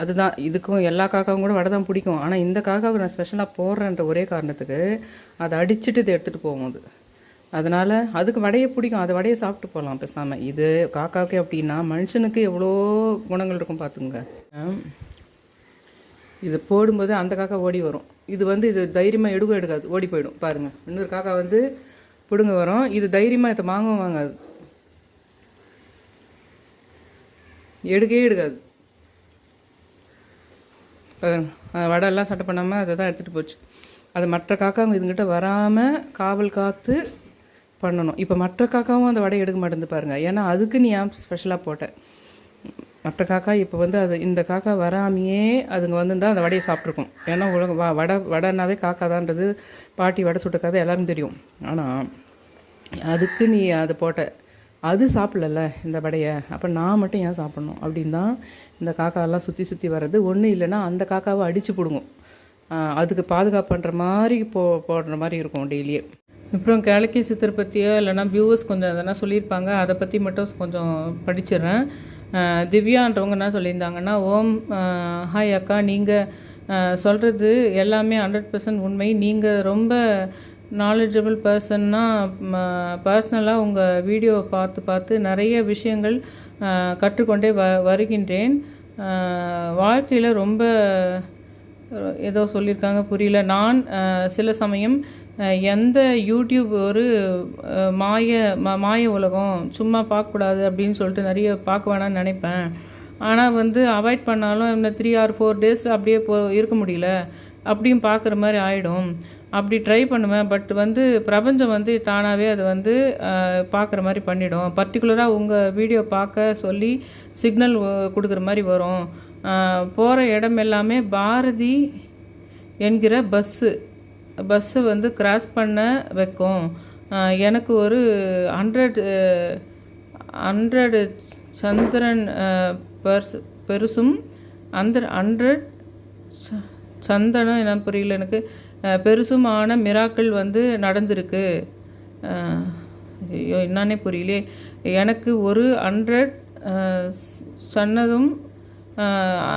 அதுதான் இதுக்கும் எல்லா காக்காவும் கூட வடை தான் பிடிக்கும். ஆனால் இந்த காக்காவுக்கு நான் ஸ்பெஷலாக போடுறேன்ற ஒரே காரணத்துக்கு அதை அடிச்சுட்டு இதை எடுத்துகிட்டு போகும் அது. அதனால் அதுக்கு வடையை பிடிக்கும். அது வடையை சாப்பிட்டு போகலாம் பேசாமல் இது காக்காவுக்கு அப்படின்னா மனுஷனுக்கு எவ்வளோ குணங்கள் இருக்கும் பார்த்துங்க இது போடும்போது அந்த காக்கா ஓடி வரும். இது வந்து இது தைரியமாக எடுக்க எடுக்காது. ஓடி போயிடும். பாருங்கள் இன்னொரு காக்கா வந்து பிடுங்க வரும். இது தைரியமாக இதை வாங்கவும் வாங்காது. எடுக்கவே எடுக்காது. பாருங்க, வடையெல்லாம் சட்டை பண்ணாமல் அதை தான் எடுத்துகிட்டு போச்சு. அது மற்ற காக்காங்க இதுங்கிட்ட வராமல் காவல் காத்து பண்ணணும். இப்போ மற்ற காக்காவும் அந்த வடை எடுக்க மாட்டேங்குது பாருங்கள் ஏன்னா அதுக்கு நீ ஏன் ஸ்பெஷலாக போட்ட? மற்ற காக்கா இப்போ வந்து அது இந்த காக்கா வராமையே அதுங்க வந்து அந்த வடையை சாப்பிட்ருக்கும் ஏன்னா உலக வ வடை வடைனாவே காக்கா தான்றது பாட்டி வடை சுட்ட கதை எல்லாருக்கும் தெரியும். ஆனால் அதுக்கு நீ அதை போட்ட அது சாப்பிடல இந்த வடையை. அப்போ நான் மட்டும் ஏன் சாப்பிட்ணும்? அப்படின்னு தான் இந்த காக்காவெல்லாம் சுற்றி சுற்றி வர்றது. ஒன்றும் இல்லைன்னா அந்த காக்காவை அடித்து பிடுங்கும். அதுக்கு பாதுகாப்பு பண்ணுற மாதிரி போ போடுற மாதிரி இருக்கும் டெய்லியே. அப்புறம் கேளக்கி சித்தர் பற்றியோ இல்லைனா வியூவர்ஸ் கொஞ்சம் எதனா சொல்லியிருப்பாங்க அதை பற்றி மட்டும் கொஞ்சம் படிச்சிடுறேன். திவ்யான்றவங்க என்ன சொல்லியிருந்தாங்கன்னா ஓம் ஹாய் அக்கா நீங்கள் சொல்கிறது எல்லாமே ஹண்ட்ரட் பர்சன்ட் உண்மை. நீங்கள் ரொம்ப நாலேஜபிள் பர்சன்னா பர்சனலாக உங்கள் வீடியோவை பார்த்து பார்த்து நிறைய விஷயங்கள் கற்றுக்கொண்டே வ வருகின்றேன். வாழ்க்கையில் ரொம்ப ஏதோ சொல்லியிருக்காங்க புரியல. நான் சில சமயம் எந்த யூடியூப் ஒரு மாய ம மாய உலகம் சும்மா பார்க்கக்கூடாது அப்படின்னு சொல்லிட்டு நிறைய பார்க்க வேணாம்னு நினைப்பேன். ஆனால் வந்து அவாய்ட் பண்ணாலும் இந்த த்ரீ ஆர் ஃபோர் டேஸ் அப்படியே போ இருக்க முடியல. அப்படியும் பார்க்குற மாதிரி ஆகிடும் அப்படி ட்ரை பண்ணுவேன். பட் வந்து பிரபஞ்சம் வந்து தானாகவே அதை வந்து பார்க்குற மாதிரி பண்ணிடும். பர்டிகுலராக உங்கள் வீடியோ பார்க்க சொல்லி சிக்னல் கொடுக்குற மாதிரி வரும். போகிற இடம் எல்லாமே பாரதி என்கிற பஸ்ஸு பஸ்ஸை வந்து கிராஸ் பண்ண வைக்கும். எனக்கு ஒரு ஹண்ட்ரட் ஹண்ட்ரடு சந்திரன் பர்ஸ் பெருசும் அந்த ஹண்ட்ரட் சந்தனம் என்ன புரியல எனக்கு. பெருசுமான மிராக்கள் வந்து நடந்திருக்கு. ஐயோ என்னன்னே புரியலையே. எனக்கு ஒரு ஹண்ட்ரட் சன்னதும்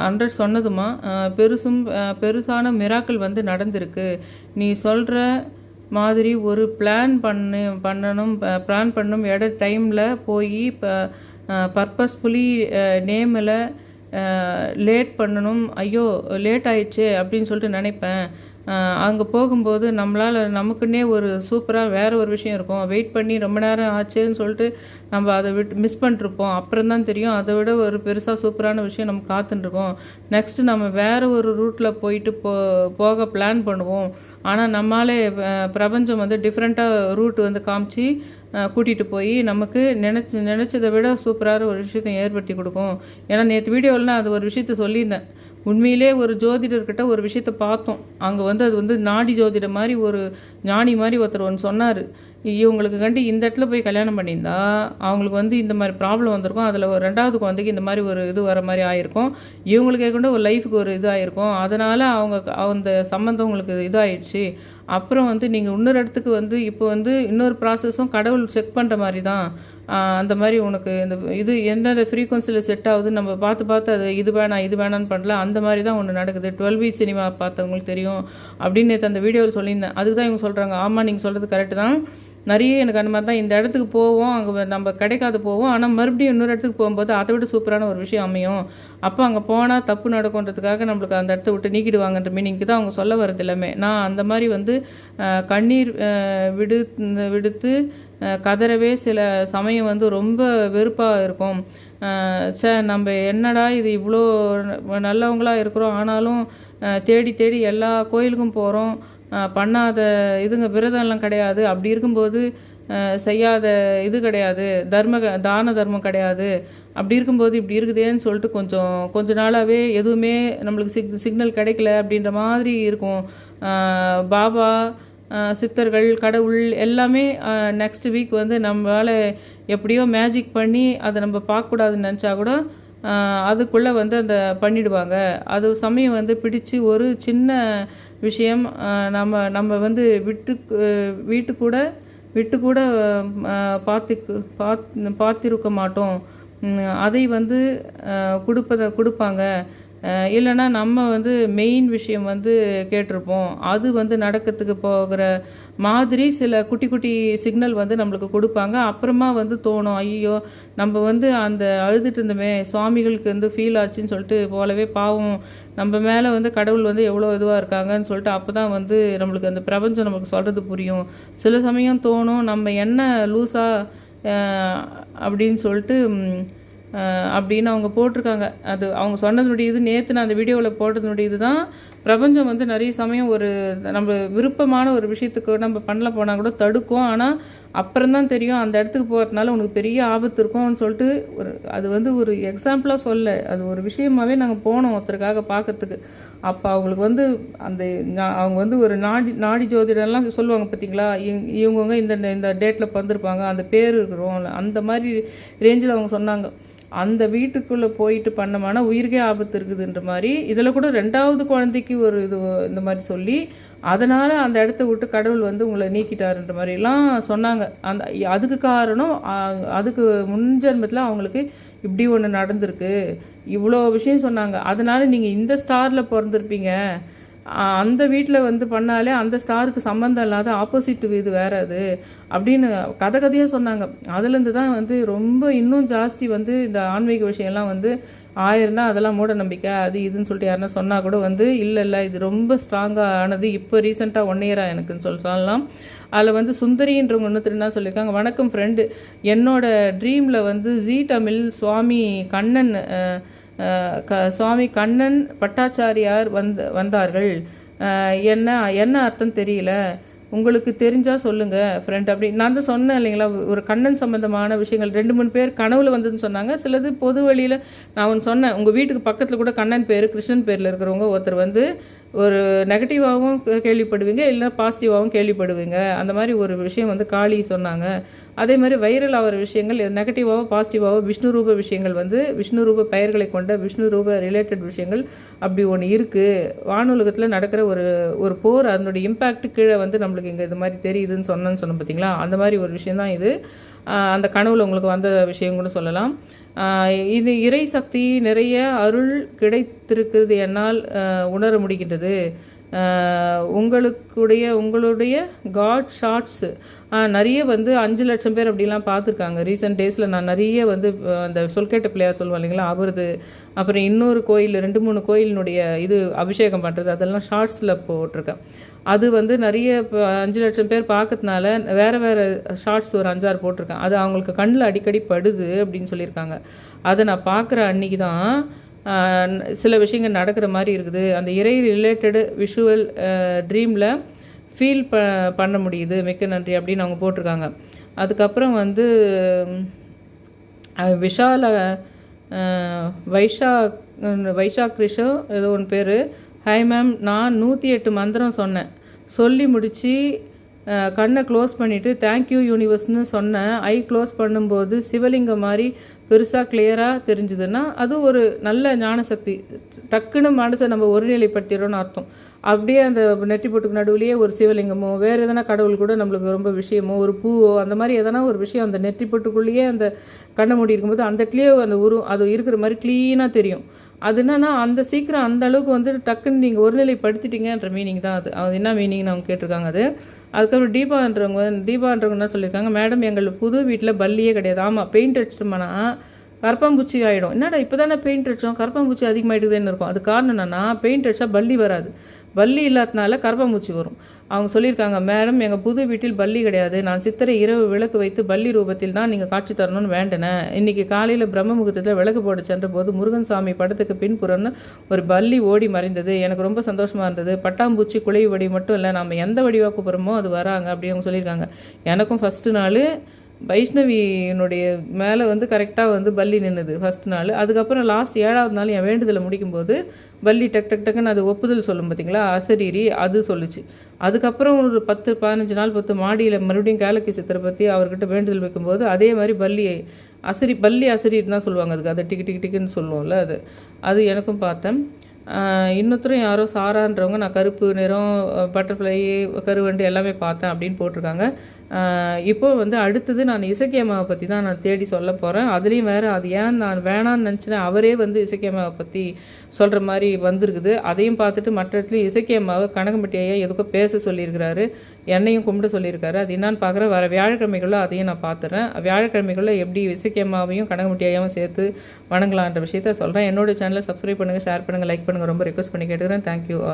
ஹண்ட்ரட் சொன்னதுமா பெருசும் பெருசான மிராக்கள் வந்து நடந்திருக்கு. நீ சொல்கிற மாதிரி ஒரு பிளான் பண்ணு பண்ணணும் பிளான் பண்ணும் இட டைமில் போய் பர்பஸ்ஃபுல்லி நேமில் லேட் பண்ணணும். ஐயோ லேட் ஆயிடுச்சு அப்படின்னு சொல்லிட்டு நினைப்பேன். அங்கே போகும்போது நம்மளால் நமக்குன்னே ஒரு சூப்பராக வேறு ஒரு விஷயம் இருக்கும். வெயிட் பண்ணி ரொம்ப நேரம் ஆச்சுன்னு சொல்லிட்டு நம்ம அதை விட்டு மிஸ் பண்ணிருப்போம். அப்புறம் தான் தெரியும். அதை விட ஒரு பெருசாக சூப்பரான விஷயம் நம்ம காத்துட்டுருக்கோம். நெக்ஸ்ட்டு நம்ம வேறு ஒரு ரூட்டில் போயிட்டு போ போக பிளான் பண்ணுவோம். ஆனால் நம்மளாலே பிரபஞ்சம் வந்து டிஃப்ரெண்ட்டாக ரூட் வந்து காமிச்சு கூட்டிகிட்டு போய் நமக்கு நினச்சி நினச்சதை விட சூப்பரான ஒரு விஷயத்தை ஏற்படுத்தி கொடுக்கும். ஏன்னா நேற்று வீடியோவில் நான் அது ஒரு விஷயத்த சொல்லியிருந்தேன். உண்மையிலே ஒரு ஜோதிடர்கிட்ட ஒரு விஷயத்த பார்த்தோம். அங்கே வந்து அது வந்து நாடி ஜோதிடர் மாதிரி ஒரு ஞானி மாதிரி ஒருத்தர் ஒன்று சொன்னார். இவங்களுக்கு கண்டு இந்த இடத்துல போய் கல்யாணம் பண்ணியிருந்தா அவங்களுக்கு வந்து இந்த மாதிரி ப்ராப்ளம் வந்திருக்கும். அதில் ஒரு ரெண்டாவது குழந்தைக்கு இந்த மாதிரி ஒரு இது வர மாதிரி ஆயிருக்கும். இவங்களுக்கே கொண்டு ஒரு லைஃபுக்கு ஒரு இது ஆயிருக்கும். அதனால் அவங்க அந்த சம்மந்தம் உங்களுக்கு இதாயிடுச்சு. அப்புறம் வந்து நீங்கள் இன்னொரு இடத்துக்கு வந்து இப்போ வந்து இன்னொரு ப்ராசஸும் கடவுள் செக் பண்ணுற மாதிரி தான். அந்த மாதிரி உனக்கு இந்த இது எந்தெந்த ஃப்ரீக்வன்சியில் செட் ஆகுது நம்ம பார்த்து பார்த்து அது இது வேணாம் இது வேணான்னு பண்ணல அந்த மாதிரி தான் ஒன்று நடக்குது. டுவெல் பி சினிமா பார்த்தவங்களுக்கு தெரியும். அப்படின்னு நேற்று அந்த வீடியோவில் சொல்லியிருந்தேன். அதுக்கு தான் இவங்க சொல்கிறாங்க ஆமாம் நீங்கள் சொல்கிறது கரெக்டு தான். நிறைய எனக்கு அந்த மாதிரி தான் இந்த இடத்துக்கு போவோம் அங்கே நம்ம கிடைக்காது போவோம். ஆனால் மறுபடியும் இன்னொரு இடத்துக்கு போகும்போது அதை விட சூப்பரான ஒரு விஷயம் அமையும். அப்போ அங்கே போனால் தப்பு நடக்குன்றதுக்காக நம்மளுக்கு அந்த இடத்த விட்டு நீக்கிடுவாங்கன்ற மீனிங்க்கு தான் அவங்க சொல்ல வரது எல்லாமே. நான் அந்த மாதிரி வந்து கண்ணீர் விடு விடுத்து கதறவே சில சமயம் வந்து ரொம்ப வெறுப்பாக இருக்கும். சே நம்ம என்னடா இது இவ்வளோ நல்லவங்களாக இருக்கிறோம். ஆனாலும் தேடி தேடி எல்லா கோயிலுக்கும் போகிறோம் பண்ணாத இதுங்க விரதம்லாம் கிடையாது. அப்படி இருக்கும்போது செய்யாத இது கிடையாது. தர்ம தான தர்மம் கிடையாது. அப்படி இருக்கும்போது இப்படி இருக்குதேன்னு சொல்லிட்டு கொஞ்சம் கொஞ்ச நாளாகவே எதுவுமே நம்மளுக்கு சிக் சிக்னல் கிடைக்கல அப்படின்ற மாதிரி இருக்கும். பாபா சித்தர்கள் கடவுள் எல்லாமே நெக்ஸ்ட் வீக் வந்து நம்மளால் எப்படியோ மேஜிக் பண்ணி அதை நம்ம பார்க்கக்கூடாதுன்னு நினச்சா கூட அதுக்குள்ளே வந்து அந்த பண்ணிடுவாங்க. அது சமயம் வந்து பிடிச்சு ஒரு சின்ன விஷயம் நம்ம நம்ம வந்து விட்டு வீட்டு கூட விட்டு கூட பார்த்து பார்த்து பார்த்திருக்க மாட்டோம். அதை வந்து கொடுப்பதை கொடுப்பத கொடுப்பாங்க. இல்லைன்னா நம்ம வந்து மெயின் விஷயம் வந்து கேட்டிருப்போம். அது வந்து நடக்கிறதுக்கு போகிற மாதிரி சில குட்டி குட்டி சிக்னல் வந்து நம்மளுக்கு கொடுப்பாங்க. அப்புறமா வந்து தோணும் ஐயோ நம்ம வந்து அந்த அழுதுட்டு இருந்தோமே சுவாமிகளுக்கு வந்து ஃபீல் ஆச்சுன்னு சொல்லிட்டு போலவே பாவம். நம்ம மேலே வந்து கடவுள் வந்து எவ்வளோ இதுவாக இருக்காங்கன்னு சொல்லிட்டு அப்போ தான் வந்து நம்மளுக்கு அந்த பிரபஞ்சம் நமக்கு சொல்கிறது புரியும். சில சமயம் தோணும் நம்ம என்ன லூஸாக அப்படின்னு சொல்லிட்டு அப்படின்னு அவங்க போட்டிருக்காங்க. அது அவங்க சொன்னதுனுடைய இது நேற்று நான் அந்த வீடியோவில் போட்டதுனுடைய இது தான் பிரபஞ்சம் வந்து நிறைய சமயம் ஒரு நம்ம விருப்பமான ஒரு விஷயத்துக்கு நம்ம பண்ணல போனால் கூட தடுக்கும். ஆனால் அப்புறம் தான் தெரியும் அந்த இடத்துக்கு போகிறதுனால உனக்கு பெரிய ஆபத்து இருக்கும்னு சொல்லிட்டு ஒரு அது வந்து ஒரு எக்ஸாம்பிளாக சொல்ல அது ஒரு விஷயமாவே நாங்கள் போனோம் ஒருத்தருக்காக பார்க்கறதுக்கு அப்போ அவங்களுக்கு வந்து அந்த அவங்க வந்து ஒரு நாடி நாடி ஜோதிடம்லாம் சொல்லுவாங்க பார்த்தீங்களா இவங்க இவங்கவுங்க இந்த இந்த டேட்டில் பிறந்திருப்பாங்க அந்த பேர் இருக்கிறோம் அந்த மாதிரி ரேஞ்சில் அவங்க சொன்னாங்க. அந்த வீட்டுக்குள்ளே போயிட்டு பண்ணமான உயிருக்கே ஆபத்து இருக்குதுன்ற மாதிரி இதில் கூட ரெண்டாவது குழந்தைக்கு ஒரு இது இந்த மாதிரி சொல்லி அதனால் அந்த இடத்த விட்டு கடவுள் வந்து உங்களை நீக்கிட்டாருன்ற மாதிரிலாம் சொன்னாங்க. அந்த அதுக்கு காரணம் அதுக்கு முன்ஜென்மத்தில் அவங்களுக்கு இப்படி ஒன்று நடந்திருக்கு. இவ்வளோ விஷயம் சொன்னாங்க. அதனால் நீங்கள் இந்த ஸ்டாரில் பிறந்திருப்பீங்க. அந்த வீட்டில் வந்து பண்ணாலே அந்த ஸ்டாருக்கு சம்மந்தம் இல்லாத ஆப்போசிட் இது வேற அது அப்படின்னு கதை கதையாக சொன்னாங்க. அதுலேருந்து தான் வந்து ரொம்ப இன்னும் ஜாஸ்தி வந்து இந்த ஆன்மீக விஷயம்லாம் வந்து ஆயிருந்தால் அதெல்லாம் மூட நம்பிக்கை அது இதுன்னு சொல்லிட்டு யாருன்னா சொன்னால் கூட வந்து இல்லை இல்லை இது ரொம்ப ஸ்ட்ராங்காக ஆனது இப்போ ரீசெண்டாக ஒன் இயராக எனக்குன்னு சொல்லி சொல்லலாம் அதில் வந்து சுந்தரின்றவங்க ஒன்று என்ன சொல்லியிருக்காங்க வணக்கம் ஃப்ரெண்டு என்னோட ட்ரீமில் வந்து ஜி தமிழ் சுவாமி கண்ணன் க சுவாமி கண்ணன் பட்டாச்சாரியார் வந்த வந்தார்கள். என்ன என்ன அர்த்தம் தெரியல. உங்களுக்கு தெரிஞ்சால் சொல்லுங்கள் ஃப்ரெண்ட் அப்படி. நான் தான் சொன்னேன் இல்லைங்களா ஒரு கண்ணன் சம்மந்தமான விஷயங்கள். ரெண்டு மூணு பேர் கனவுல வந்ததுன்னு சொன்னாங்க. சிலது பொது வழியில் நான் ஒன்று சொன்னேன். உங்கள் வீட்டுக்கு பக்கத்தில் கூட கண்ணன் பேர் கிருஷ்ணன் பேரில் இருக்கிறவங்க ஒருத்தர் வந்து ஒரு நெகட்டிவாகவும் கேள்விப்படுவீங்க இல்லை பாசிட்டிவாகவும் கேள்விப்படுவீங்க. அந்த மாதிரி ஒரு விஷயம் வந்து காளி சொன்னாங்க. அதே மாதிரி வைரல் ஆகிற விஷயங்கள் நெகட்டிவாகவோ பாசிட்டிவாகவோ விஷ்ணு ரூப விஷயங்கள் வந்து விஷ்ணு ரூப பெயர்களை கொண்ட விஷ்ணு ரூப ரிலேட்டட் விஷயங்கள் அப்படி ஒன்று இருக்குது வானுலகத்தில் நடக்கிற ஒரு ஒரு போர் அதனுடைய இம்பேக்ட் கீழே வந்து நம்மளுக்கு இங்கே இது மாதிரி தெரியுதுன்னு சொன்னேன்னு சொன்னோம் பார்த்தீங்களா அந்த மாதிரி ஒரு விஷயம் தான் இது. அந்த கனவுல உங்களுக்கு வந்த விஷயம் கூட சொல்லலாம். இது இறை சக்தி நிறைய அருள் கிடைத்திருக்கிறது என்னால் உணர முடிகின்றது. உங்களுக்குடைய உங்களுடைய காட் ஷார்ட்ஸு நிறைய வந்து அஞ்சு லட்சம் பேர் அப்படிலாம் பார்த்துருக்காங்க. ரீசெண்ட் டேஸில் நான் நிறைய வந்து அந்த சொல்கேட்ட பிள்ளையார் சொல்லுவாங்க இல்லைங்களா அவரது அப்புறம் இன்னொரு கோயில் ரெண்டு மூணு கோயிலினுடைய இது அபிஷேகம் பண்ணுறது அதெல்லாம் ஷார்ட்ஸில் போட்டிருக்கேன். அது வந்து நிறைய இப்போ அஞ்சு லட்சம் பேர் பார்க்கறதுனால வேறு வேறு ஷார்ட்ஸ் ஒரு அஞ்சாறு போட்டிருக்கேன். அது அவங்களுக்கு கண்ணில் அடிக்கடி படுது அப்படின்னு சொல்லியிருக்காங்க. அதை நான் பார்க்குற அன்னைக்கு தான் சில விஷயங்கள் நடக்கிற மாதிரி இருக்குது. அந்த இறை ரிலேட்டடு விஷுவல் ட்ரீமில் ஃபீல் ப பண்ண முடியுது. மிக்க நன்றி அப்படின்னு அவங்க போட்டிருக்காங்க. அதுக்கப்புறம் வந்து விஷால வைஷா வைஷா அஹ், ஏதோ ஒன்று பேர். ஹாய் மேம் நான் நூற்றி எட்டு மந்திரம் சொன்னேன். சொல்லி முடித்து கண்ணை க்ளோஸ் பண்ணிவிட்டு தேங்க்யூ யூனிவர்ஸ்னு சொன்னேன். ஐ க்ளோஸ் பண்ணும்போது சிவலிங்கம் மாதிரி பெருசாக கிளியராக தெரிஞ்சுதுன்னா அது ஒரு நல்ல ஞானசக்தி. டக்குன்னு மனசை நம்ம ஒருநிலைப்படுத்திடுறோன்னு அர்த்தம். அப்படியே அந்த நெட்டி போட்டுக்கு நடுவுலேயே ஒரு சிவலிங்கமோ வேறு எதனா கடவுள் கூட நம்மளுக்கு ரொம்ப விஷயமோ ஒரு பூவோ அந்த மாதிரி எதனா ஒரு விஷயம் அந்த நெட்டி போட்டுக்குள்ளேயே அந்த கண்ணை மூடி இருக்கும்போது அந்த இடத்துலயே அந்த உரு அது இருக்கிற மாதிரி க்ளீனாக தெரியும். அது என்னன்னா அந்த சீக்கிரம் அந்த அளவுக்கு வந்து டக்குன்னு நீங்கள் ஒருநிலைப்படுத்திட்டீங்கன்ற மீனிங் தான் அது. அது என்ன மீனிங்னு அவங்க கேட்டிருக்காங்க அது? அதுக்கப்புறம் தீபான்றவங்க தீபான்றவங்க என்ன சொல்லியிருக்காங்க? மேடம் எங்கள் புது வீட்டில் பல்லியே கிடையாது. ஆமாம் பெயிண்ட் அடிச்சிட்டோம்னா கரப்பாம்பூச்சி ஆகிடும் என்னடா இப்போ தானே பெயிண்ட் அடித்தோம் கரப்பாம்பூச்சி அதிகமாகிடுதுன்னு இருக்கும். அது காரணம் என்னென்னா பெயிண்ட் அடித்தா பல்லி வராது. பல்லி இல்லாதனால கரப்பாம்பூச்சி வரும். அவங்க சொல்லியிருக்காங்க மேடம் எங்கள் புது வீட்டில் பல்லி கிடையாது. நான் சித்திரை இரவு விளக்கு வைத்து பல்லி ரூபத்தில் தான் நீங்கள் காட்சி தரணும்னு வேண்டினேன் இன்னைக்கு காலையில் பிரம்ம முகூர்த்தத்தில் விளக்கு போட சென்ற போது முருகன் சாமி படத்துக்கு பின்புறம்னு ஒரு பல்லி ஓடி மறைந்தது. எனக்கு ரொம்ப சந்தோஷமாக இருந்தது. பட்டாம்பூச்சி குலை வடி மட்டும் இல்லை நம்ம எந்த வடிவாக கூப்பிட்றோமோ அது வராங்க அப்படி அவங்க சொல்லியிருக்காங்க. எனக்கும் ஃபஸ்ட்டு நாள் வைஷ்ணவியினுடைய மேலே வந்து கரெக்டாக வந்து பல்லி நின்னுது ஃபர்ஸ்ட் நாள். அதுக்கப்புறம் லாஸ்ட் ஏழாவது நாள் என் வேண்டுதலை முடிக்கும்போது பல்லி டக் டக் டக்குன்னு அது ஒப்புதல் சொல்லும் பார்த்தீங்களா அசரீரி அது சொல்லுச்சு. அதுக்கப்புறம் ஒரு பத்து பதினஞ்சு நாள் பத்து மாடியில் மறுபடியும் கேலக்கி சித்தரை பற்றி அவர்கிட்ட வேண்டுதல் வைக்கும்போது அதே மாதிரி பல்லி அசரி பல்லி அசரீர் தான் சொல்லுவாங்க அதுக்கு. அதை டிக்கு டிக்கு டிக்குன்னு சொல்லுவோம்ல அது. அது எனக்கும் பார்த்தேன். இன்னொருத்தரும் யாரோ சாரான்றவங்க நான் கருப்பு நிறம் பட்டர்ஃப்ளை கருவண்டு எல்லாமே பார்த்தேன் அப்படின்னு போட்டிருக்காங்க. இப்போ வந்து அடுத்தது நான் இசக்கி பற்றி தான் நான் தேடி சொல்ல போகிறேன் அதுலேயும் வேறு அது ஏன் நான் வேணான்னு நினச்சினேன் அவரே வந்து இசக்கியம்மாவை பற்றி சொல்கிற மாதிரி வந்திருக்குது. அதையும் பார்த்துட்டு மற்ற இடத்துலையும் இசக்கி அம்மாவை கனகம்பட்டி ஐயா எதுக்கோ பேச சொல்லியிருக்கிறாரு. என்னையும் கும்பிட சொல்லியிருக்காரு. அது என்னான்னு பார்க்குறேன் வர வியாழக்கிழமைக்குள்ள அதையும் நான் பார்த்துறேன். வியாழக்கிழமைகளில் எப்படி இசைக்கேமாவையும் அம்மாவையும் கனகம்பட்டி ஐயாவும் சேர்த்து வணங்கலான்ற விஷயத்த சொல்கிறேன் என்னோடய சேனலை சப்ஸ்கிரைப் பண்ணுங்கள் ஷேர் பண்ணுங்கள் லைக் பண்ணுங்கள் ரொம்ப ரெக்வஸ்ட் பண்ணி கேட்டுக்கிறேன். Thank you all